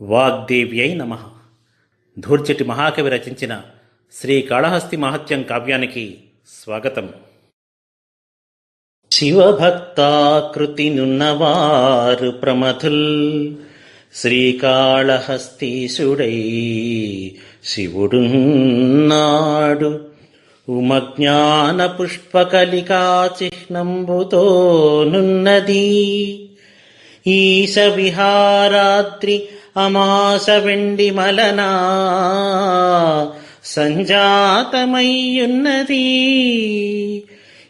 వాగ్దేవ్యై నమ. ధూర్చటి మహాకవి రచించిన శ్రీ కాళహస్తి మహత్యం కావ్యానికి స్వాగతం. శివభక్తాకృతినున్నవారు ప్రమథుల్ శ్రీకాళహస్తీశుడై శివుడున్నాడు. ఉమజ్ఞాన పుష్పకలికా చిహ్నంబుతో నున్నది. ఈశ విహారాద్రి అమాస వెండి మలనా సంజాతమయ్యున్నది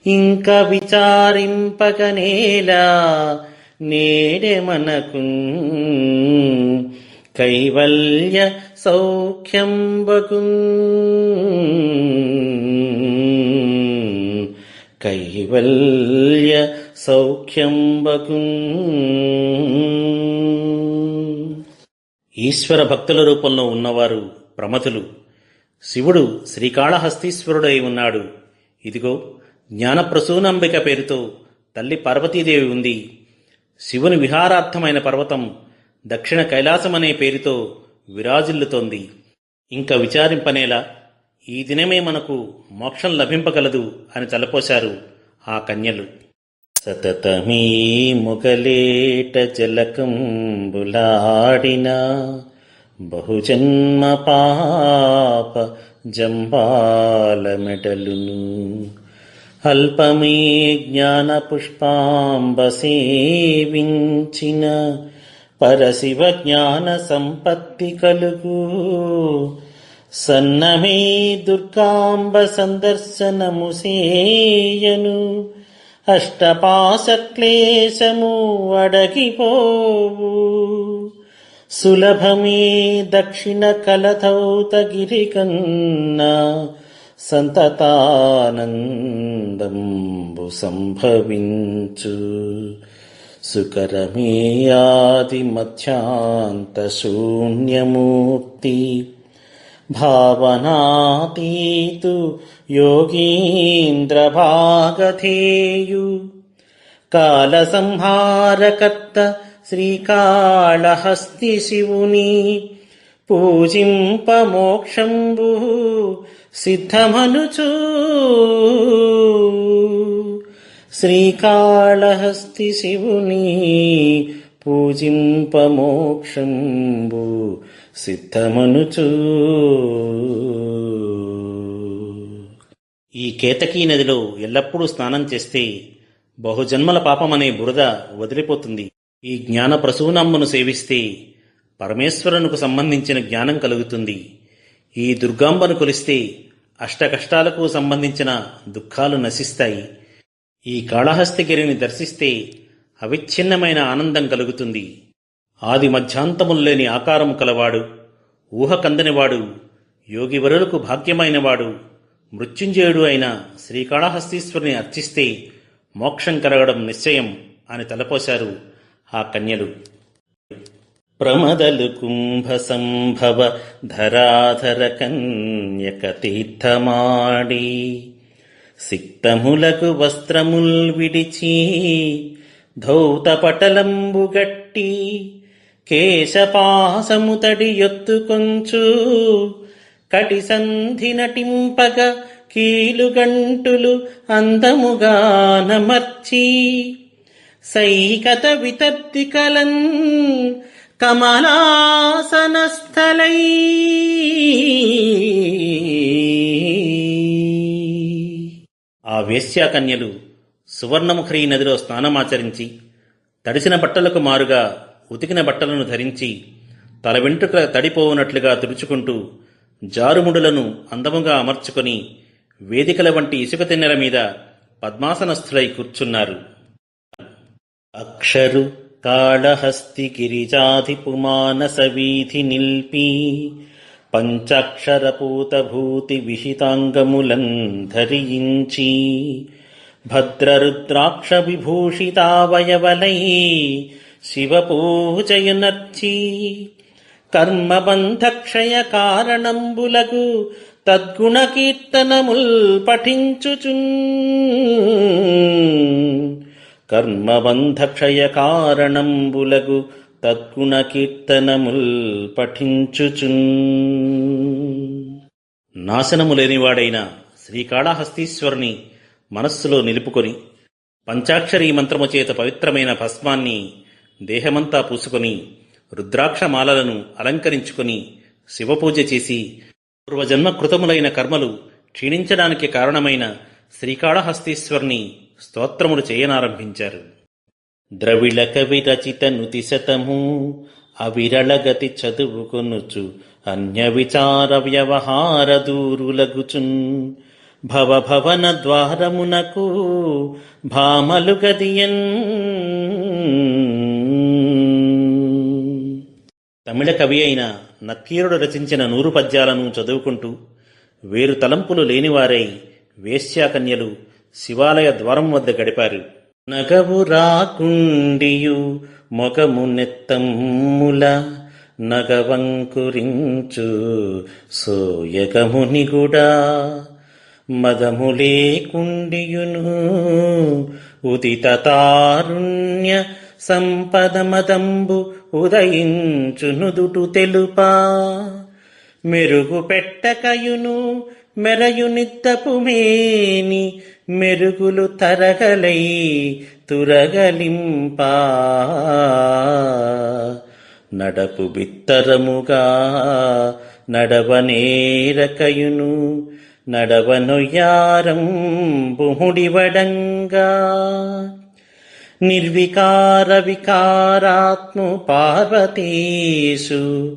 ఇంక విచారింపగనేలా నేడే మనకు కైవల్య సౌఖ్యం కైవల్య సౌఖ్యంబకు ఈశ్వర భక్తుల రూపంలో ఉన్నవారు ప్రమతులు. శివుడు శ్రీకాళహస్తీశ్వరుడై ఉన్నాడు. ఇదిగో జ్ఞానప్రసూనంబిక పేరుతో తల్లి పార్వతీదేవి ఉంది. శివుని విహారార్థమైన పర్వతం దక్షిణ కైలాసమనే పేరుతో విరాజిల్లుతోంది. ఇంకా విచారింపనేలా ఈ దినమే మనకు మోక్షం లభింపగలదు అని తలపోశారు ఆ కన్యలు. సతతమీ ముగలేట జలకంబులాడిన బహుజన్మ పాప జంబాల మెడలును. అల్పమే జ్ఞాన పుష్పాంబ సేవించిన పరశివ జ్ఞాన సంపత్తి కలుగు. సన్నమే దుర్గాంబ సందర్శనము సేయను. అష్టపాసక్లేశము అడగిపోవు సులభమే దక్షిణ కలతౌతగిరి కన్నా సంతతానందంబు సంభవించు. సుకరమే ఆది మధ్యాంత శూన్యమూర్తి భావనాతీతు యోగీంద్ర భాగధేయు కాల శ్రీకాళహస్తి శివుని పూజింపమోక్షంబు సిద్ధమనుచు శ్రీకాళహస్తి శివుని పూజింపమోక్షంబు సిద్ధమనుచు. ఈ కేతకీ నదిలో ఎల్లప్పుడూ స్నానం చేస్తే బహుజన్మల పాపమనే బురద వదిలిపోతుంది. ఈ జ్ఞాన ప్రసూనమ్మను సేవిస్తే పరమేశ్వరునికి సంబంధించిన జ్ఞానం కలుగుతుంది. ఈ దుర్గాంబను కొలిస్తే అష్టకష్టాలకు సంబంధించిన దుఃఖాలు నశిస్తాయి. ఈ కాళహస్తిగిరిని దర్శిస్తే అవిచ్ఛిన్నమైన ఆనందం కలుగుతుంది. ఆది మధ్యాంతముల్లేని ఆకారం కలవాడు ఊహ కందనివాడు యోగివరులకు భాగ్యమైనవాడు మృత్యుంజయుడు అయిన శ్రీకాళహస్తీశ్వరుని అర్చిస్తే మోక్షం కలగడం నిశ్చయం అని తలపోశారు ఆ కన్యలు. ప్రమదలు కుంభ సంభవ ధరాధర కన్యక తీర్థమాడి సిక్తములకు వస్త్రముల్ విడిచి ధౌతపటలంబుగట్టి కేశపాసము తడి ఎత్తుకొంచు కటి సంధి నటింపగ కీలుగంటులు అందముగా నమర్చి సైకత వితర్దికలన్ కమలాసనస్థలై. ఆ వేశ్యాకన్యలు సువర్ణముఖరి నదిలో స్నానమాచరించి తడిసిన బట్టలకు మారుగా ఉతికిన బట్టలను ధరించి తల వెంట్రుక తడిపోవునట్లుగా తుడుచుకుంటూ జారుముడులను అందముగా అమర్చుకొని వేదికల వంటి ఇసుక తిన్నెల మీద పద్మాసనస్థులై కూర్చున్నారు. అక్షరు కాళహస్తి గిరిజాధిపుమానస వీధి నిల్పి పంచాక్షరపూతభూతి విహితాంగములం ధరించి భద్రరుద్రాక్ష విభూషితావయవలై శివపూజయునర్చి. కర్మబంధక్షయ కారణంబులగు తద్గుణ కీర్తనముల్ పఠించుచున్. కర్మబంధక్షయ కారణంబులగు తద్గుణ కీర్తనముల్ పఠించుచున్. నాశనము లేనివాడైన శ్రీకాళహస్తీశ్వరుని మనస్సులో నిలుపుకొని పంచాక్షరీ మంత్రము చేత పవిత్రమైన భస్మాన్ని దేహమంతా పూసుకొని రుద్రాక్షమాలలను అలంకరించుకొని శివపూజ చేసి పూర్వజన్మ కృతములైన కర్మలు క్షీణించడానికి కారణమైన శ్రీకాళహస్తీశ్వరుని స్తోత్రములు చేయనారంభించారు. ద్రవిళ కవి రచిత నుతి శతము అవిరళగతి చదువుకొనుచు అన్య విచార వ్యవహార దూరులగుచున్. భవభవన ద్వారమునకు భామలు గదియన్. తమిళ కవి అయిన నక్కీరుడు రచించిన నూరు పద్యాలను చదువుకుంటూ వేరు తలంపులు లేనివారై వేశ్యాకన్యలు శివాలయ ద్వారం వద్ద గడిపారు. నగవు రాకుండియు మొగము నెత్తమ్ముల నగవంకురించు సోయగమునిగుడా మదము లేకుండియును ఉదిత తారుణ్య సంపదమదంబు ఉదయించునుదుటు తెలుపా. మెరుగు పెట్టకయును మెరయునిద్దపు మేని మెరుగులు తరగలై తురగలింపా. నడపు బిత్తరముగా నడవనేరకయును నడవనుయారం బుముడివడంగా నిర్వికార వికారాత్ము పార్వతీషు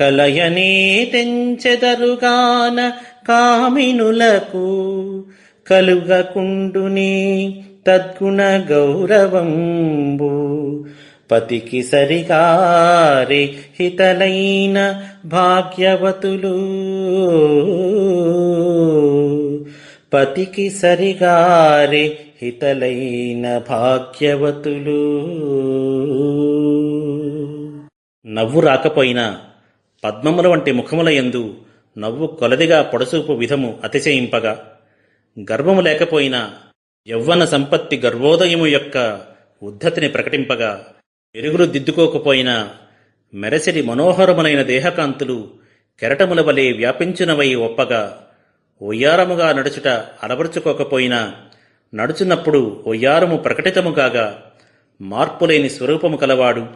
కలయనే తెంచెదరుగాన కామినులకు. కలుగకుండునే తద్గుణ గౌరవంబు. పతికి సరిగారే హితలైన భాగ్యవతులు. పతికి సరిగారే హితలైన భాగ్యవతులు. నవ్వు రాకపోయినా పద్మముల వంటి ముఖముల యందు నవ్వు కొలదిగా పొడసూపు విధము అతిశయింపగా. గర్వము లేకపోయినా యవ్వన సంపత్తి గర్వోదయము యొక్క ఉద్ధతిని ప్రకటింపగా. ఎరుగులు దిద్దుకోకపోయినా మెరసిడి మనోహరములైన దేహకాంతులు కెరటముల వలె వ్యాపించునవై ఒప్పగా. ఒయ్యారముగా నడుచుట అలవరుచుకోకపోయినా నడుచున్నప్పుడు ఒయ్యారము ప్రకటితముగాగా మార్పులేని స్వరూపము కలవాడు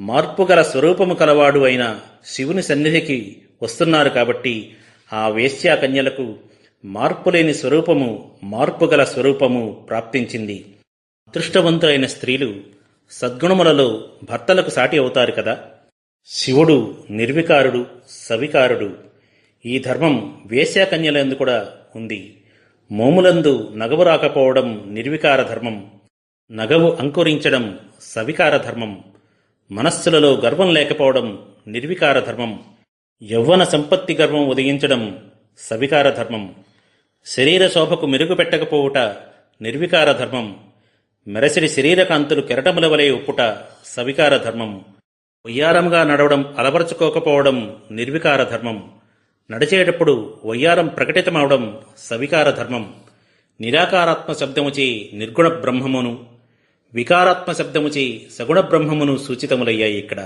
మార్పుగల స్వరూపము కలవాడు అయిన శివుని సన్నిధికి వస్తున్నారు కాబట్టి ఆ వేశ్యా కన్యలకు మార్పులేని స్వరూపము మార్పుగల స్వరూపము ప్రాప్తించింది. అదృష్టవంతులైన స్త్రీలు సద్గుణములలో భర్తలకు సాటి అవుతారు కదా. శివుడు నిర్వికారుడు సవికారుడు. ఈ ధర్మం వేశ్యాకన్యలందు కూడా ఉంది. మోములందు నగవు రాకపోవడం నిర్వికార ధర్మం నగవు అంకురించడం సవికార ధర్మం మనస్సులలో గర్వం లేకపోవడం నిర్వికార ధర్మం యవ్వన సంపత్తి గర్వం ఉదయించడం సవికార ధర్మం శరీర శోభకు మెరుగు పెట్టకపోవుట నిర్వికార ధర్మం మెరసిడి శరీరకాంతులు కెరటముల వలె ఉప్పుట సవికార ధర్మం ఉయ్యారంగా నడవడం అలవరచుకోకపోవడం నిర్వికార ధర్మం నడిచేటప్పుడు వయ్యారం ప్రకటితమవడం సవికార ధర్మం నిరాకారాత్మ శబ్దముచే నిర్గుణ బ్రహ్మమును వికారాత్మ శబ్దముచే సగుణ బ్రహ్మమును సూచితములయ్యాయి ఇక్కడ.